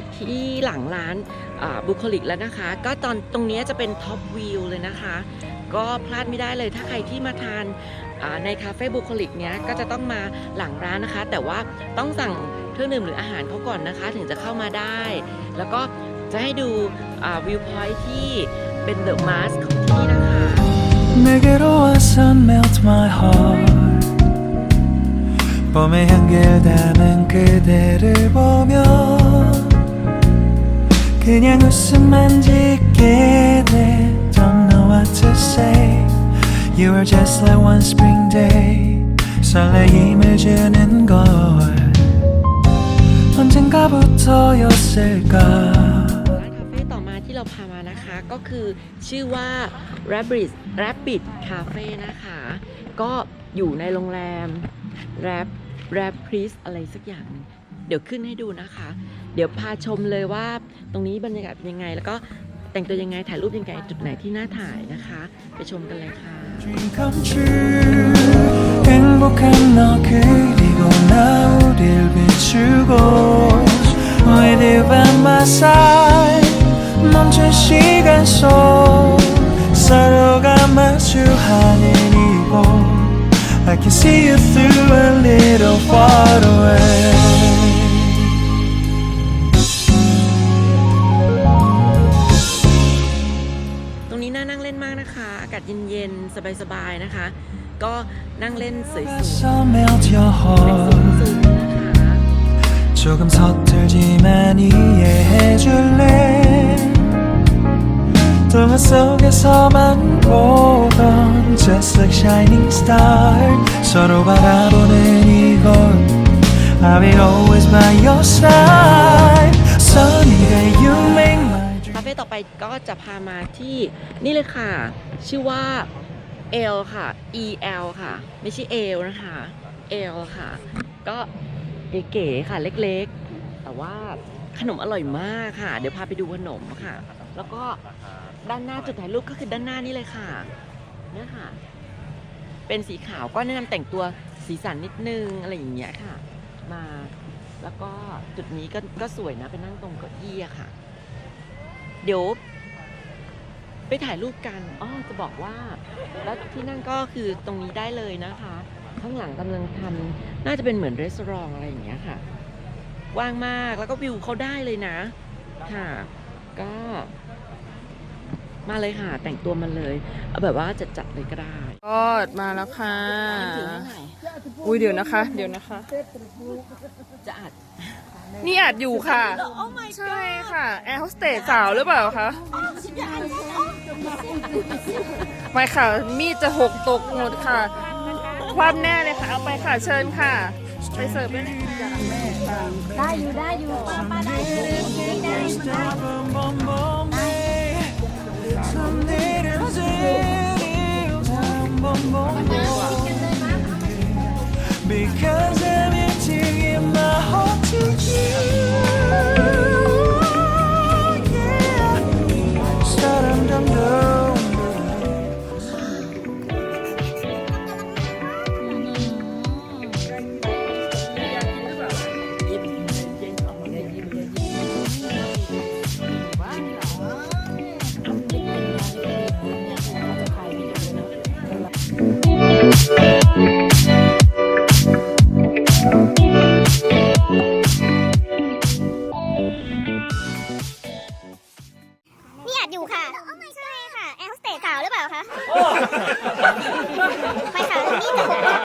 ามาที่หลังร้านบุคลิกแล้วนะคะ ก็ตอนตรงเนี้ยจะเป็นท็อปวิวเลยนะคะ ก็พลาดไม่ได้เลยถ้าใครที่มาทานอ่าในคาเฟ่บุคลิกเนี้ยก็จะต้องมาหลังร้านนะคะ แต่ว่าต้องสั่งเครื่องดื่มหรืออาหารเขาก่อนนะคะ ถึงจะเข้ามาได้ แล้วก็จะให้ดูวิวพอยท์ที่เป็นเดอะมาสของที่นี่นะคะ 내게로 와서 melt my heart 봄의 향기를 담은 그대를 보며 그냥 웃음만 짓게 돼 Don't know what to say You are just like one spring day 설레임을 주는 걸 언젠가부터였을까 ร้านคาเฟ่ต่อมาที่เราพามานะคะก็คือชื่อว่า Rabbit Rabbit Cafe นะคะ ก็อยู่ในโรงแรม Rab Rab p r i s อะไรสักอย่างหนึงเ เดี๋ยวขึ้นให้ดูนะคะ เดี๋ยวพาชมเลยว่าตรงนี้บรรยากาศเป็นยังไง แล้วก็แต่งตัวยังไงถ่ายรูปยังไงจุดไหนที่น่าถ่ายนะคะ ไปชมกันเลยค่ะ I can see you through a little far away ศเย็นๆ สบายๆ นะคะ ก็นั่งเล่นสวยๆ So melt your เป็นสูง heart สูงนะคะ ก็จะพามาที่นี่เลยค่ะ ชื่อว่า L ค่ะ E L ค่ะ ไม่ใช่ L นะคะ L ค่ะ ก็เก๋ๆค่ะเล็กๆ แต่ว่าขนมอร่อยมากค่ะ เดี๋ยวพาไปดูขนมค่ะ แล้วก็ด้านหน้าจุดถ่ายรูปก็คือด้านหน้านี่เลยค่ะเนี่ยค่ะ เป็นสีขาวก็แนะนำแต่งตัวสีสันนิดนึงอะไรอย่างเงี้ยค่ะ มาแล้วก็จุดนี้ก็ก็สวยนะไปนั่งตรงเก้าอี้อะค่ะ เดี๋ยวไปถ่ายรูปกันอ๋อจะบอกว่า แล้วที่นั่งก็คือตรงนี้ได้เลยนะคะ ข้างหลังกำลังทำน่าจะเป็นเหมือนรีสอร์ทอะไรอย่างเงี้ยค่ะกว้างมากแล้วก็วิวเขาได้เลยนะ ค่ะ ก็ มาเลยค่ะ แต่งตัวมาเลย เอาแบบว่าจัดจัดๆเลยก็ได้ ก็มาแล้วค่ะอุ้ยเดี๋ยวนะคะ เดี๋ยวนะคะ จะอัด นี่อาจอยู่ค่ะใช่ค่ะ แอร์โฮสเตสสาวหรือเปล่าคะ ไม่ค่ะ มีดจะหกตกหมดค่ะ ความแน่เลยค่ะ เอาไปค่ะ เชิญค่ะ ไปเสิร์ฟด้วยนะได้อยู่ได้อยู่ป้าป้าได้อยู่ได้อยู่ได้ Because ไป